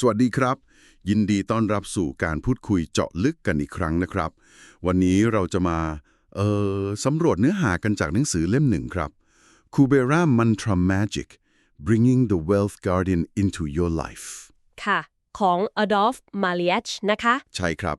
สวัสดีครับ ยินดีต้อนรับสู่การพูดคุยเจาะลึกกันอีกครั้งนะครับ วันนี้เราจะมาเอ่อสำรวจเนื้อหากันจากหนังสือเล่มหนึ่งครับ Kubera Mantra Magic Bringing the Wealth Guardian into Your Life ค่ะ ของ Adolf m a l i a c h นะคะ ใช่ครับ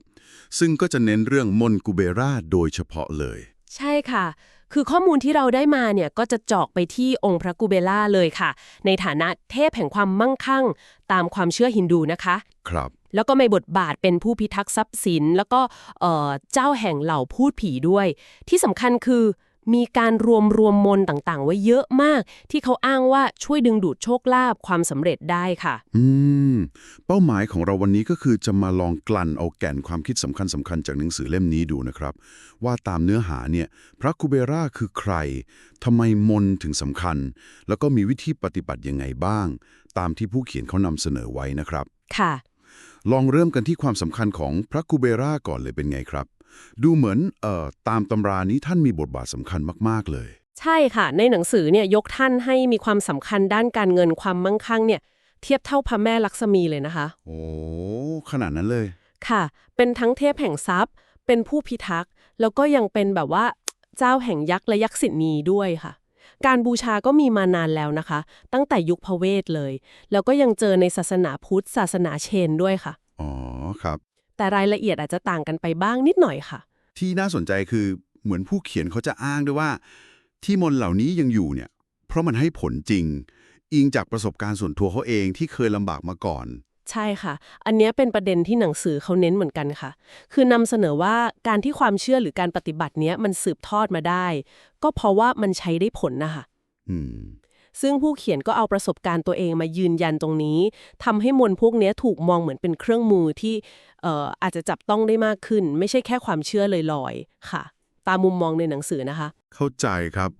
ซึ่งก็จะเน้นเรื่องมนต์กูเบราโดยเฉพาะเลย ใช่ค่ะ คือข้อมูลที่เราได้มาเนี่ยก็จะเจอกไปที่องค์พระกูเบล่าเลยค่ะ ในฐานะเทพแห่งความมั่งคั่ง ตามความเชื่อฮินดูนะคะ ครับ แล้วก็มีบทบาทเป็นผู้พิทักษ์ทรัพย์สิน แล้วก็เอ่อเจ้าแห่งเหล่าพูดผีด้วย ที่สำคัญคือ มีการรวมรวมมนต์ต่างๆ ไว้เยอะมาก ที่เขาอ้างว่าช่วยดึงดูดโชคลาภความสำเร็จได้ค่ะ อืม เป้าหมายของเราวันนี้ก็คือจะมาลองกลั่นเอาแก่นความคิดสำคัญสำคัญๆจากหนังสือเล่มนี้ดูนะครับ ว่าตามเนื้อหาเนี่ย พระคูเบราคือใครทำไมมนต์ถึงสำคัญ แล้วก็มีวิธีปฏิบัติยังไงบ้าง ตามที่ผู้เขียนเขานำเสนอไว้นะครับ ค่ะ ลองเริ่มกันที่ความสำคัญของพระคูเบราก่อนเลยเป็นไงครับ ดูเหมือนเอ่อตามตำรานี้ท่านมีบทบาทสำคัญมาก ๆ เลย ใช่ค่ะ ในหนังสือเนี่ยยกท่านให้มีความสำคัญด้านการเงินความมั่งคั่งเนี่ยเทียบเท่าพระแม่ลักษมีเลยนะคะ โอ้ ขนาดนั้นเลย ค่ะ เป็นทั้งเทพแห่งทรัพย์ เป็นผู้พิทักษ์ แล้วก็ยังเป็นแบบว่าเจ้าแห่งยักษ์และยักษ์สินีด้วยค่ะ การบูชาก็มีมานานแล้วนะคะ ตั้งแต่ยุคพระเวทเลย แล้วก็ยังเจอในศาสนาพุทธศาสนาเชนด้วยค่ะ อ๋อ ครับ แต่รายละเอียดอาจจะต่างกันไปบ้างนิดหน่อยค่ะ ที่น่าสนใจคือเหมือนผู้เขียนเขาจะอ้างด้วยว่า ที่มนต์เหล่านี้ยังอยู่เนี่ย เพราะมันให้ผลจริง อิงจากประสบการณ์ส่วนตัวเขาเองที่เคยลำบากมาก่อน ใช่ค่ะ อันเนี้ยเป็นประเด็นที่หนังสือเขาเน้นเหมือนกันค่ะ คือนำเสนอว่าการที่ความเชื่อหรือการปฏิบัติเนี้ยมันสืบทอดมาได้ ก็เพราะว่ามันใช้ได้ผลนะคะอืม ซึ่งผู้เขียนก็เอาประสบการณ์ตัวเองมายืนยันตรงนี้ทำให้มนต์พวกเนี้ยถูกมองเหมือนเป็นเครื่องมือที่เอ่ออาจจะจับต้องได้มากขึ้น ไม่ใช่แค่ความเชื่อลอยๆค่ะ ตามมุมมองในหนังสือนะคะ เข้าใจครับ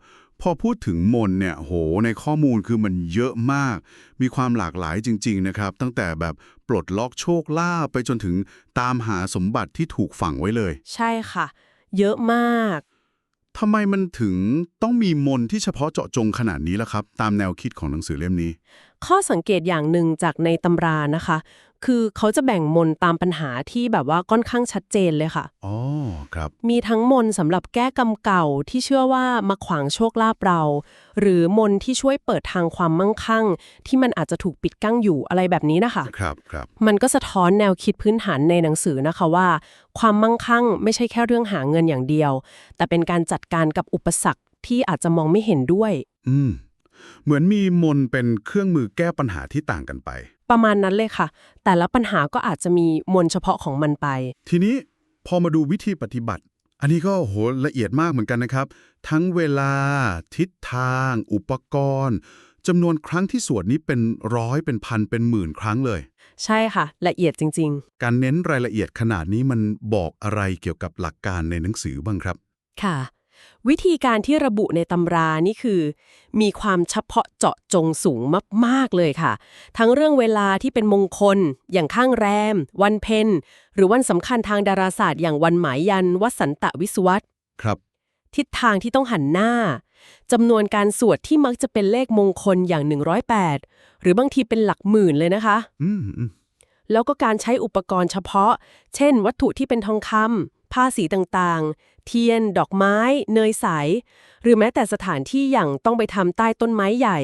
พอพูดถึงมนต์เนี่ยโหในข้อมูลคือมันเยอะมาก มีความหลากหลายจริง ๆ นะครับ ตั้งแต่แบบปลดล็อกโชคลาภไปจนถึงตามหาสมบัติที่ถูกฝังไว้เลย ใช่ค่ะ เยอะมาก ทำไมมันถึงต้องมีมนที่เฉพาะเจาะจงขนาดนี้ล่ะครับ ตามแนวคิดของหนังสือเล่มนี้ ข้อสังเกตอย่างหนึ่งจากในตำรานะคะ คือเขาจะแบ่งมนต์ตามปัญหาที่แบบว่าค่อนข้างชัดเจนเลยค่ะ อ๋อ ครับ มีทั้งมนต์สำหรับแก้กรรมเก่าที่เชื่อว่ามาขวางโชคลาภเรา หรือมนต์ที่ช่วยเปิดทางความมั่งคั่ง ที่มันอาจจะถูกปิดกั้งอยู่อะไรแบบนี้นะคะ ครับครับ มันก็สะท้อนแนวคิดพื้นฐานในหนังสือนะคะว่า ความมั่งคั่งไม่ใช่แค่เรื่องหาเงินอย่างเดียว แต่เป็นการจัดการกับอุปสรรคที่อาจจะมองไม่เห็นด้วย อืม เหมือนมีมนต์เป็นเครื่องมือแก้ปัญหาที่ต่างกันไป ประมาณนั้นเลยค่ะ แต่ละปัญหาก็อาจจะมีมนต์เฉพาะของมันไป ทีนี้พอมาดูวิธีปฏิบัติ อันนี้ก็โหละเอียดมากเหมือนกันนะครับ ทั้งเวลา ทิศทาง อุปกรณ์จำนวนครั้งที่สวดนี้เป็นร้อยเป็นพันเป็นหมื่นครั้งเลย ใช่ค่ะ ละเอียดจริงการเน้นรายละเอียดขนาดนี้มันบอกอะไรเกี่ยวกับหลักการในหนังสือบ้างครับๆค่ะ วิธีการที่ระบุในตำรานี่คือ มีความเฉพาะเจาะจงสูงมาก ๆ เลยค่ะ ทั้งเรื่องเวลาที่เป็นมงคล อย่างข้างแรม วันเพ็ญหรือวันสำคัญทางดาราศาสตร์ อย่างวันหมายยันวัสันตะวิสวัตครับ ทิศทางที่ต้องหันหน้าจำนวนการสวดที่มักจะเป็นเลขมงคลอย่าง 108 หรือบางทีเป็นหลักหมื่นเลยนะคะอืมอืมแล้วก็การใช้อุปกรณ์เฉพาะ เช่น วัตถุที่เป็นทองคำ ผ้าสีต่างๆ เทียน ดอกไม้ เนยใส หรือแม้แต่สถานที่อย่างต้องไปทำใต้ต้นไม้ใหญ่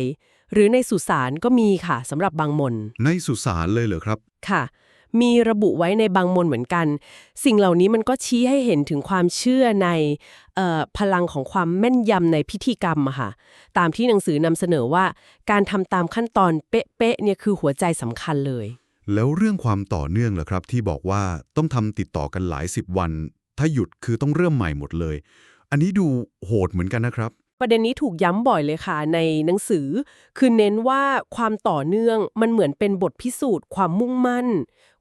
หรือในสุสานก็มีค่ะสำหรับบางมน ในสุสานเลยเหรอครับ ค่ะ มีระบุไว้ในบางมนเหมือนกัน สิ่งเหล่านี้มันก็ชี้ให้เห็นถึงความเชื่อในเอ่อพลังของความแม่นยำในพิธีกรรมอะค่ะ ตามที่หนังสือนำเสนอว่า การทำตามขั้นตอนเป๊ะๆเนี่ยคือหัวใจสำคัญเลย แล้วเรื่องความต่อเนื่องเหรอครับ ที่บอกว่าต้องทำติดต่อกันหลายสิบวัน ถ้าหยุดคือต้องเริ่มใหม่หมดเลย อันนี้ดูโหดเหมือนกันนะครับ ประเด็นนี้ถูกย้ำบ่อยเลยค่ะ ในหนังสือ คือเน้นว่าความต่อเนื่องมันเหมือนเป็นบทพิสูจน์ ความมุ่งมั่น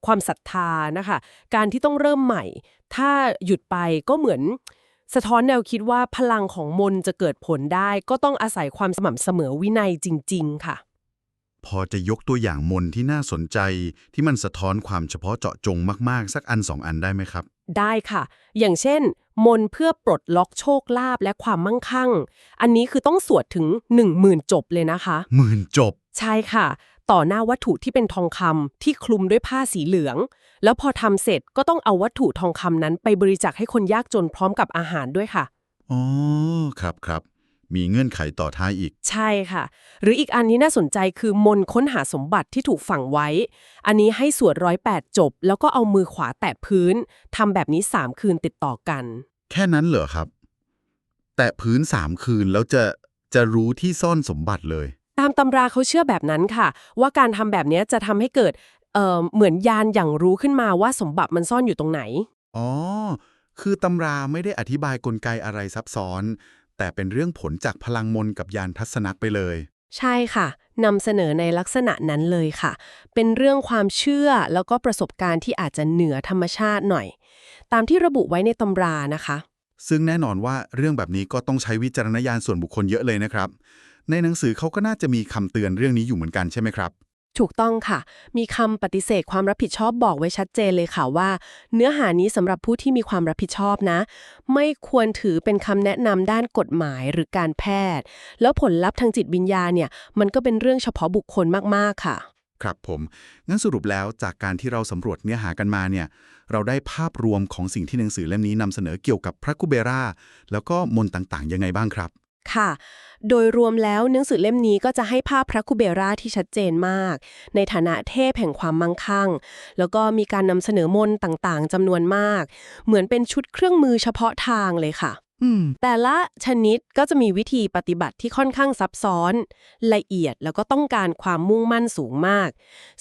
ความศรัทธานะคะ การที่ต้องเริ่มใหม่ ถ้าหยุดไปก็เหมือนสะท้อนแนวคิดว่าพลังของมนต์จะเกิดผลได้ ก็ต้องอาศัยความสม่ำเสมอวินัยจริง ๆ ค่ะ พอจะยกตัวอย่างมนต์ที่น่าสนใจที่มันสะท้อนความเฉพาะเจาะจงมาก ๆ สักอันสองอันได้ไหมครับ ได้ค่ะ อย่างเช่น มนต์เพื่อปลดล็อกโชคลาภและความมั่งคั่ง อันนี้คือต้องสวดถึง 10,000 จบเลยนะคะ หมื่นจบ ใช่ค่ะ ต่อหน้าวัตถุที่เป็นทองคำที่คลุมด้วยผ้าสีเหลือง แล้วพอทำเสร็จก็ต้องเอาวัตถุทองคำนั้นไปบริจาคให้คนยากจนพร้อมกับอาหารด้วยค่ะ อ๋อ ครับครับ มีเงื่อนไขต่อท้ายอีก ใช่ค่ะ หรืออีกอันนี้น่าสนใจคือมนต์ค้นหาสมบัติที่ถูกฝังไว้ อันนี้ให้สวดร้อยแปดจบ แล้วก็เอามือขวาแตะพื้นทำแบบนี้3คืนติดต่อกัน แค่นั้นเหรอครับ แตะพื้นสามคืนแล้วจะจะรู้ที่ซ่อนสมบัติเลย ตามตำราเขาเชื่อแบบนั้นค่ะ ว่าการทำแบบนี้จะทำให้เกิดเอ่อเหมือนยานอย่างรู้ขึ้นมาว่าสมบัติมันซ่อนอยู่ตรงไหน อ๋อ คือตำราไม่ได้อธิบายกลไกอะไรซับซ้อน แต่เป็นเรื่องผลจากพลังมนต์กับยานทัศนักไปเลย ใช่ค่ะนำเสนอในลักษณะนั้นเลยค่ะ เป็นเรื่องความเชื่อแล้วก็ประสบการณ์ที่อาจจะเหนือธรรมชาติหน่อย ตามที่ระบุไว้ในตำรานะคะ ซึ่งแน่นอนว่าเรื่องแบบนี้ก็ต้องใช้วิจารณญาณส่วนบุคคลเยอะเลยนะครับ ในหนังสือเขาก็น่าจะมีคำเตือนเรื่องนี้อยู่เหมือนกันใช่ไหมครับ ถูกต้องค่ะ มีคำปฏิเสธความรับผิดชอบบอกไว้ชัดเจนเลยค่ะว่า เนื้อหานี้สำหรับผู้ที่มีความรับผิดชอบนะ ไม่ควรถือเป็นคำแนะนำด้านกฎหมายหรือการแพทย์ แล้วผลลัพธ์ทางจิตวิญญาณเนี่ย มันก็เป็นเรื่องเฉพาะบุคคลมากๆค่ะ ครับผม งั้นสรุปแล้วจากการที่เราสำรวจเนื้อหากันมาเนี่ย เราได้ภาพรวมของสิ่งที่หนังสือเล่มนี้นำเสนอเกี่ยวกับพระกุเบรา แล้วก็มนต์ต่างๆ ยังไงบ้างครับ ค่ะ โดยรวมแล้วหนังสือเล่มนี้ก็จะให้ภาพพระคุเบราที่ชัดเจนมาก ในฐานะเทพแห่งความมั่งคั่ง แล้วก็มีการนำเสนอมนต์ต่างๆจำนวนมาก เหมือนเป็นชุดเครื่องมือเฉพาะทางเลยค่ะ แต่ละชนิดก็จะมีวิธีปฏิบัติที่ค่อนข้างซับซ้อน ละเอียดแล้วก็ต้องการความมุ่งมั่นสูงมาก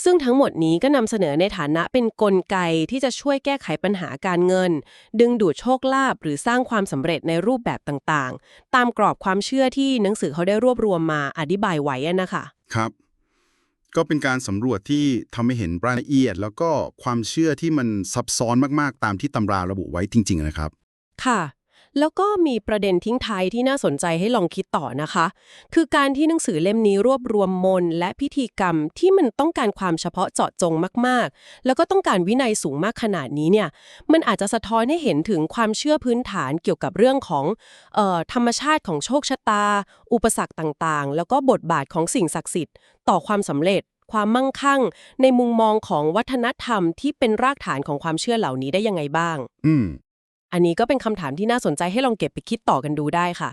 ซึ่งทั้งหมดนี้ก็นำเสนอในฐานะเป็นกลไกที่จะช่วยแก้ไขปัญหาการเงิน ดึงดูดโชคลาภหรือสร้างความสำเร็จในรูปแบบต่างๆ ตามกรอบความเชื่อที่หนังสือเขาได้รวบรวมมาอธิบายไว้อะนะคะครับก็เป็นการสำรวจที่ทำให้เห็นรายละเอียด แล้วก็ความเชื่อที่มันซับซ้อนมากๆ ตามที่ตำราระบุไว้จริง ๆ นะครับ ค่ะ แล้วก็มีประเด็นทิ้งท้ายที่น่าสนใจให้ลองคิดต่อนะคะ คือการที่หนังสือเล่มนี้รวบรวมมนต์และพิธีกรรมที่มันต้องการความเฉพาะเจาะจงมากๆ แล้วก็ต้องการวินัยสูงมากขนาดนี้เนี่ย มันอาจจะสะท้อนให้เห็นถึงความเชื่อพื้นฐานเกี่ยวกับเรื่องของออธรรมชาติของโชคชะตา อุปสรรคต่างๆ แล้วก็บทบาทของสิ่งศักดิ์สิทธิ์ต่อความสำเร็จความมั่งคั่ง ในมุมมองของวัฒนธรรมที่เป็นรากฐานของความเชื่อเหล่านี้ได้ยังไงบ้าง อืม อันนี้ก็เป็นคำถามที่น่าสนใจให้ลองเก็บไปคิดต่อกันดูได้ค่ะ